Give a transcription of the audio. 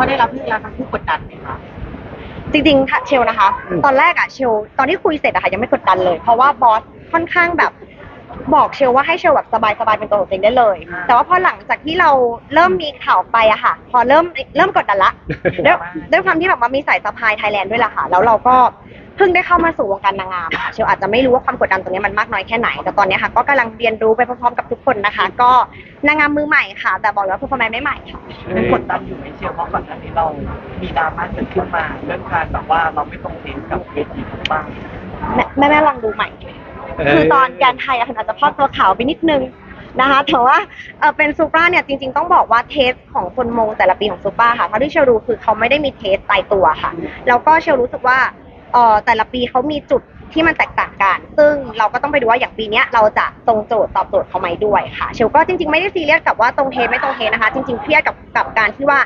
อได้รับเรื่องแล้วทั้งคู่กดดันไหมคะจริงๆถ้าเชลนะคะอืมตอนแรกอะเชลตอนที่คุยเสร็จอะค่ะยังไม่กดดันเลย เพราะว่าบอสค่อนข้างแบบบอกเชลว่าให้เชลแบบสบายๆเป็นตัวของตัวเองได้เลย แต่ว่าพอหลังจากที่เราเริ่มมีข่าวไปอะค่ะ พอเริ่มเริ่มกดดันละด้วยด้วยความที่แบบว่ามีสายสะพายไทยแลนด์ด้วยล่ะค่ะ แล้วเราก็เพิ่งได้เข้ามาสู่วงการนางงามอะค่ะเชลอาจจะไม่รู้ว่าความกดดันตรงนี้มันมากน้อยแค่ไหน แต่ตอนนี้ค่ะก็กำลังเรียนรู้ไปพร้อมๆกับทุกคนนะคะ ก็นางงามมือใหม่ค่ะ แต่บอกเลยว่าเพอร์ฟอร์แมนซ์ไม่ใหม่ค่ะยังกดดันอยู่ไหมเชียวเพราะก่อนหน้านี้เรามีดราม่าเกิดขึ้นมาเรื่องการแบบว่าเราไม่ตรงเทนกับเวทีบ้างแม่แม่แม่ลองดูใหม่ คือตอนการไทยอะอาจจะพลาดตัวขาวไปนิดนึงนะคะแต่ว่าเออเป็นซูปราเนี่ยจริงๆต้องบอกว่าเทสของคนมงแต่ละปีของซูปราค่ะเท่าที่เชลรู้คือเขาไม่ได้มีเทสตายตัวค่ะแล้วก็เชลรู้สึกว่า เออแต่ละปีเขามีจุดที่มันแตกต่างกัน ซึ่งเราก็ต้องไปดูว่าอย่างปีเนี้ยเราจะตรงโจทย์ตอบโจทย์เขาไหมด้วยค่ะ เชลก็จริงๆไม่ได้ซีเรียสกับว่าตรงเทสไม่ตรงเทสนะคะ จริง ๆเครียดกับกับการที่ว่า